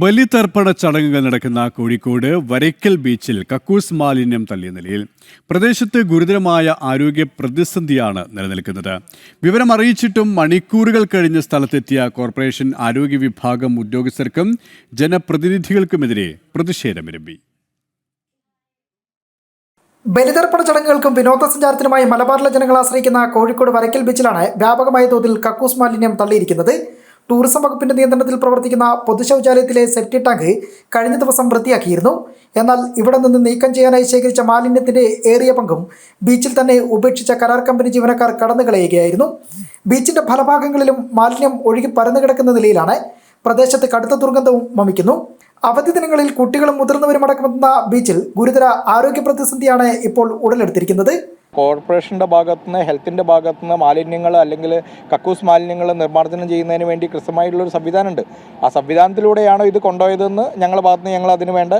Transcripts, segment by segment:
ബലിതർപ്പണ ചടങ്ങുകൾ നടക്കുന്ന കോഴിക്കോട് വരയ്ക്കൽ ബീച്ചിൽ കക്കൂസ് മാലിന്യം തള്ളിയ നിലയിൽ പ്രദേശത്ത് ഗുരുതരമായ ആരോഗ്യ പ്രതിസന്ധിയാണ് നിലനിൽക്കുന്നത്. വിവരം അറിയിച്ചിട്ടും മണിക്കൂറുകൾ കഴിഞ്ഞ് സ്ഥലത്തെത്തിയ കോർപ്പറേഷൻ ആരോഗ്യ വിഭാഗം ഉദ്യോഗസ്ഥർക്കും ജനപ്രതിനിധികൾക്കുമെതിരെ പ്രതിഷേധമിരമ്പി. ബലിതർപ്പണ ചടങ്ങുകൾക്കും വിനോദസഞ്ചാരത്തിനുമായി മലബാറിലെ ജനങ്ങൾ ആശ്രയിക്കുന്ന കോഴിക്കോട് വരയ്ക്കൽ ബീച്ചിലാണ് വ്യാപകമായ തോതിൽ കക്കൂസ് മാലിന്യം തള്ളിയിരിക്കുന്നത്. ടൂറിസം വകുപ്പിന്റെ നിയന്ത്രണത്തിൽ പ്രവർത്തിക്കുന്ന പൊതുശൗചാലയത്തിലെ സെപ്റ്റി ടാങ്ക് കഴിഞ്ഞ ദിവസം വൃത്തിയാക്കിയിരുന്നു. എന്നാൽ ഇവിടെ നിന്ന് നീക്കം ചെയ്യാനായി ശേഖരിച്ച മാലിന്യത്തിന്റെ ഏറിയ പങ്കും ബീച്ചിൽ തന്നെ ഉപേക്ഷിച്ച കരാർ കമ്പനി ജീവനക്കാർ കടന്നുകളയുകയായിരുന്നു ബീച്ചിന്റെ പലഭാഗങ്ങളിലും മാലിന്യം ഒഴുകി പരന്നു കിടക്കുന്ന നിലയിലാണ് പ്രദേശത്ത് കടുത്ത ദുർഗന്ധവും വമിക്കുന്നു. അവധി ദിനങ്ങളിൽ കുട്ടികളും മുതിർന്നവരും അടക്കമെത്തുന്ന ബീച്ചിൽ ഗുരുതര ആരോഗ്യ പ്രതിസന്ധിയാണ് ഇപ്പോൾ ഉടലെടുത്തിരിക്കുന്നത്. കോർപ്പറേഷന്റെ ഭാഗത്തുനിന്ന് ഹെൽത്തിന്റെ ഭാഗത്തുനിന്ന് മാലിന്യങ്ങൾ അല്ലെങ്കിൽ കക്കൂസ് മാലിന്യങ്ങൾ നിർമ്മാർജനം ചെയ്യുന്നതിന് വേണ്ടി കൃത്യമായിട്ടുള്ളൊരു സംവിധാനമുണ്ട്. ആ സംവിധാനത്തിലൂടെയാണോ ഇത് കൊണ്ടുപോയതെന്ന് ഞങ്ങളുടെ ഭാഗത്തുനിന്ന് ഞങ്ങൾ അതിന് വേണ്ട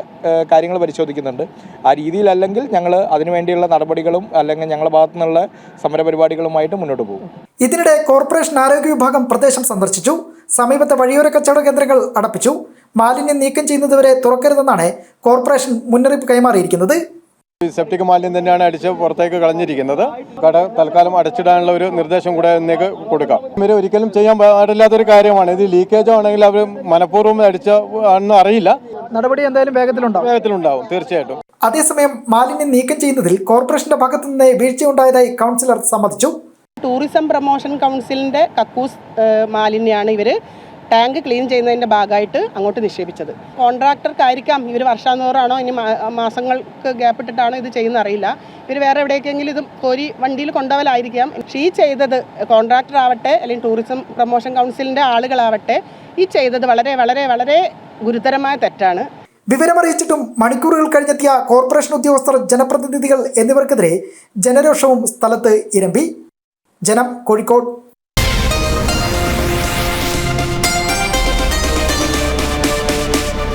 കാര്യങ്ങൾ പരിശോധിക്കുന്നുണ്ട്. ആ രീതിയിലല്ലെങ്കിൽ ഞങ്ങൾ അതിനുവേണ്ടിയുള്ള നടപടികളും അല്ലെങ്കിൽ ഞങ്ങളുടെ ഭാഗത്തുനിന്നുള്ള സമരപരിപാടികളുമായിട്ട് മുന്നോട്ട് പോകും. ഇതിനിടെ കോർപ്പറേഷൻ ആരോഗ്യ വിഭാഗം പ്രദേശം സന്ദർശിച്ചു. സമീപത്തെ വഴിയോര കച്ചവട കേന്ദ്രങ്ങൾ അടപ്പിച്ചു. മാലിന്യം നീക്കം ചെയ്യുന്നതുവരെ തുറക്കരുതെന്നാണ് കോർപ്പറേഷൻ മുന്നറിയിപ്പ് കൈമാറിയിരിക്കുന്നത്. സെപ്റ്റിക് മാലിന്യം തന്നെയാണ് അടിച്ച് പുറത്തേക്ക് കളഞ്ഞിരിക്കുന്നത്. കട തൽക്കാലം അടച്ചിടാനുള്ള ഒരു നിർദ്ദേശം കൂടെ ഇന്നേക്ക് കൊടുക്കാം. ഇവർ ഒരിക്കലും ചെയ്യാൻ പാടില്ലാത്തൊരു കാര്യമാണ്. ഇത് ലീക്കേജ് ആണെങ്കിൽ അവർ മനഃപൂർവം അടിച്ച ആണെന്ന് അറിയില്ല. നടപടി എന്തായാലും വേഗത്തിലുണ്ടാവും. വേഗത്തിലുണ്ടാവും തീർച്ചയായിട്ടും. അതേസമയം മാലിന്യം നീക്കം ചെയ്യുന്നതിൽ കോർപ്പറേഷന്റെ ഭാഗത്തു നിന്ന് വീഴ്ചയുണ്ടായതായി കൗൺസിലർ സമ്മതിച്ചു. ടൂറിസം പ്രൊമോഷൻ കൗൺസിലിന്റെ കക്കൂസ് മാലിന്യമാണ് ഇവർ ടാങ്ക് ക്ലീൻ ചെയ്യുന്നതിന്റെ ഭാഗമായിട്ട് അങ്ങോട്ട് നിക്ഷേപിച്ചത്. കോൺട്രാക്ടർക്കായിരിക്കാം ഇവർ വർഷാന്തോറാണോ ഇനി മാസങ്ങൾക്ക് ഗ്യാപ്പ് ഇട്ടിട്ടാണോ ഇത് ചെയ്യുന്ന അറിയില്ല. ഇവർ വേറെ എവിടേക്കെങ്കിലും ഇത് കോരി വണ്ടിയിൽ കൊണ്ടുപോകലായിരിക്കാം ഷീ ചെയ്തത് കോൺട്രാക്ടർ ആവട്ടെ അല്ലെങ്കിൽ ടൂറിസം പ്രൊമോഷൻ കൗൺസിലിന്റെ ആളുകളാവട്ടെ ഈ ചെയ്തത് വളരെ വളരെ വളരെ ഗുരുതരമായ തെറ്റാണ്. വിവരമറിയിച്ചിട്ടും മണിക്കൂറുകൾ കഴിഞ്ഞെത്തിയ കോർപ്പറേഷൻ ഉദ്യോഗസ്ഥർ ജനപ്രതിനിധികൾ എന്നിവർക്കെതിരെ ജനരോഷവും സ്ഥലത്ത് ഇരമ്പി. ജനം കോഴിക്കോട്.